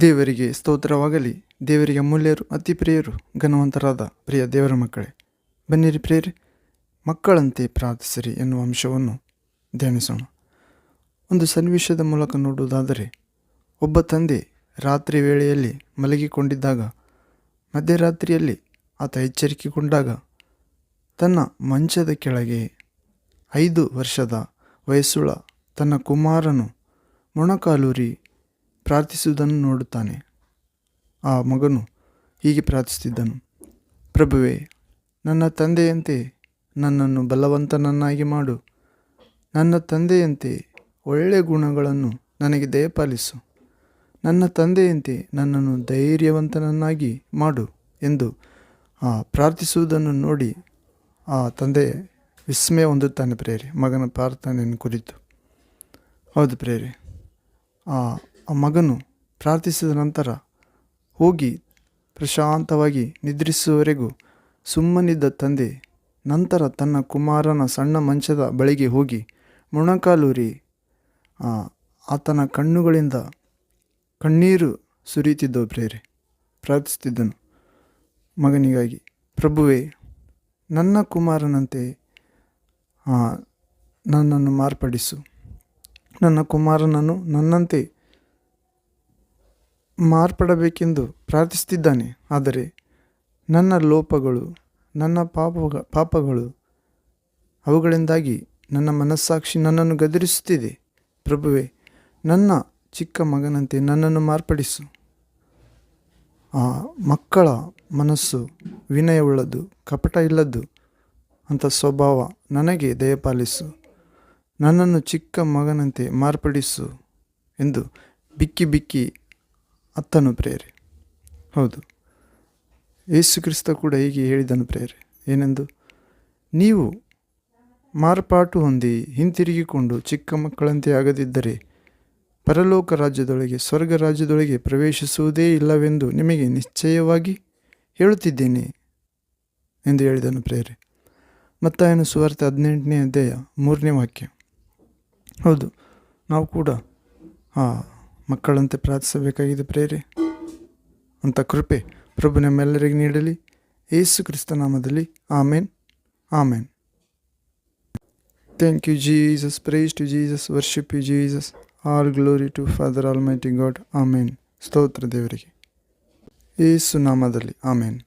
ದೇವರಿಗೆ ಸ್ತೋತ್ರವಾಗಲಿ. ದೇವರಿಗೆ ಅಮೂಲ್ಯರು ಅತಿ ಪ್ರಿಯರು ಘನವಂತರಾದ ಪ್ರಿಯ ದೇವರ ಮಕ್ಕಳೇ. ಬನ್ನಿರಿ ಪ್ರಿಯರಿ, ಮಕ್ಕಳಂತೆ ಪ್ರಾರ್ಥಿಸಿರಿ ಎನ್ನುವ ಅಂಶವನ್ನು ಧ್ಯಾನಿಸೋಣ. ಒಂದು ಸನ್ನಿವೇಶದ ಮೂಲಕ ನೋಡುವುದಾದರೆ, ಒಬ್ಬ ತಂದೆ ರಾತ್ರಿ ವೇಳೆಯಲ್ಲಿ ಮಲಗಿಕೊಂಡಿದ್ದಾಗ, ಮಧ್ಯರಾತ್ರಿಯಲ್ಲಿ ಆತ ಎಚ್ಚರಿಕೆಗೊಂಡಾಗ, ತನ್ನ ಮಂಚದ ಕೆಳಗೆ ಐದು ವರ್ಷದ ವಯಸ್ಸುಳ ತನ್ನ ಕುಮಾರನು ಮೊಣಕಾಲೂರಿ ಪ್ರಾರ್ಥಿಸುವುದನ್ನು ನೋಡುತ್ತಾನೆ. ಆ ಮಗನು ಹೀಗೆ ಪ್ರಾರ್ಥಿಸುತ್ತಿದ್ದನು, ಪ್ರಭುವೇ, ನನ್ನ ತಂದೆಯಂತೆ ನನ್ನನ್ನು ಬಲವಂತನನ್ನಾಗಿ ಮಾಡು. ನನ್ನ ತಂದೆಯಂತೆ ಒಳ್ಳೆಯ ಗುಣಗಳನ್ನು ನನಗೆ ದಯಪಾಲಿಸು. ನನ್ನ ತಂದೆಯಂತೆ ನನ್ನನ್ನು ಧೈರ್ಯವಂತನನ್ನಾಗಿ ಮಾಡು ಎಂದು ಆ ಪ್ರಾರ್ಥಿಸುವುದನ್ನು ನೋಡಿ ಆ ತಂದೆ ವಿಸ್ಮಯ ಹೊಂದುತ್ತಾನೆ ಪ್ರೇರಿ ಮಗನ ಪ್ರಾರ್ಥನೆಯನ್ನು ಕುರಿತು. ಹೌದು ಪ್ರೇರಿ ಆ ಆ ಮಗನು ಪ್ರಾರ್ಥಿಸಿದ ನಂತರ ಹೋಗಿ ಪ್ರಶಾಂತವಾಗಿ ನಿದ್ರಿಸುವವರೆಗೂ ಸುಮ್ಮನಿದ್ದ ತಂದೆ ನಂತರ ತನ್ನ ಕುಮಾರನ ಸಣ್ಣ ಮಂಚದ ಬಳಿಗೆ ಹೋಗಿ ಮೊಣಕಾಲೂರಿ ಆತನ ಕಣ್ಣುಗಳಿಂದ ಕಣ್ಣೀರು ಸುರಿಯುತ್ತಿದ್ದ ಪ್ರೇರೆ, ಪ್ರಾರ್ಥಿಸುತ್ತಿದ್ದನು. ಮಗನಿಗಾಗಿ, ಪ್ರಭುವೇ, ನನ್ನ ಕುಮಾರನಂತೆ ನನ್ನನ್ನು ಮಾರ್ಪಡಿಸು. ನನ್ನ ಕುಮಾರನನ್ನು ನನ್ನಂತೆ ಮಾರ್ಪಡಬೇಕೆಂದು ಪ್ರಾರ್ಥಿಸುತ್ತಿದ್ದಾನೆ. ಆದರೆ ನನ್ನ ಲೋಪಗಳು, ನನ್ನ ಪಾಪ ಪಾಪಗಳು ಅವುಗಳಿಂದಾಗಿ ನನ್ನ ಮನಸ್ಸಾಕ್ಷಿ ನನ್ನನ್ನು ಗದರಿಸುತ್ತಿದೆ. ಪ್ರಭುವೆ, ನನ್ನ ಚಿಕ್ಕ ಮಗನಂತೆ ನನ್ನನ್ನು ಮಾರ್ಪಡಿಸು. ಆ ಮಕ್ಕಳ ಮನಸ್ಸು ವಿನಯವುಳ್ಳದ್ದು ಕಪಟ ಇಲ್ಲದ್ದು ಅಂಥ ಸ್ವಭಾವ ನನಗೆ ದಯಪಾಲಿಸು. ನನ್ನನ್ನು ಚಿಕ್ಕ ಮಗನಂತೆ ಮಾರ್ಪಡಿಸು ಎಂದು ಬಿಕ್ಕಿ ಬಿಕ್ಕಿ ಅತ್ತನು ಪ್ರೇರೆ ಹೌದು. ಯೇಸು ಕ್ರಿಸ್ತ ಕೂಡ ಹೀಗೆ ಹೇಳಿದನು ಪ್ರೇರೆ ಏನೆಂದು? ನೀವು ಮಾರ್ಪಾಟು ಹೊಂದಿ ಹಿಂತಿರುಗಿಕೊಂಡು ಚಿಕ್ಕ ಮಕ್ಕಳಂತೆ ಆಗದಿದ್ದರೆ ಪರಲೋಕ ರಾಜ್ಯದೊಳಗೆ, ಸ್ವರ್ಗ ರಾಜ್ಯದೊಳಗೆ ಪ್ರವೇಶಿಸುವುದೇ ಇಲ್ಲವೆಂದು ನಿಮಗೆ ನಿಶ್ಚಯವಾಗಿ ಹೇಳುತ್ತಿದ್ದೇನೆ ಎಂದು ಹೇಳಿದನು ಪ್ರೇರೆ ಮತ್ತಾಯನ ಸುವಾರ್ತೆ ಹದಿನೆಂಟನೇ ಅಧ್ಯಾಯ ಮೂರನೇ ವಾಕ್ಯ. ಹೌದು, ನಾವು ಕೂಡ, ಆ ಮಕ್ಕಳಂತೆ ಪ್ರಾರ್ಥಿಸಬೇಕಾಗಿದೆ ಪ್ರೇರೆ. ಅಂತ ಕೃಪೆ ಪ್ರಭು ನಮ್ಮೆಲ್ಲರಿಗೂ ನೀಡಲಿ. ಏಸು ಕ್ರಿಸ್ತ ನಾಮದಲ್ಲಿ ಆಮೇನ್. ಆಮೇನ್. Thank you Jesus praise to Jesus worship you Jesus all glory to father almighty God amen ಸ್ತೋತ್ರ ದೇವರಿಗೆ. ಏಸು ನಾಮದಲ್ಲಿ ಆಮೇನ್.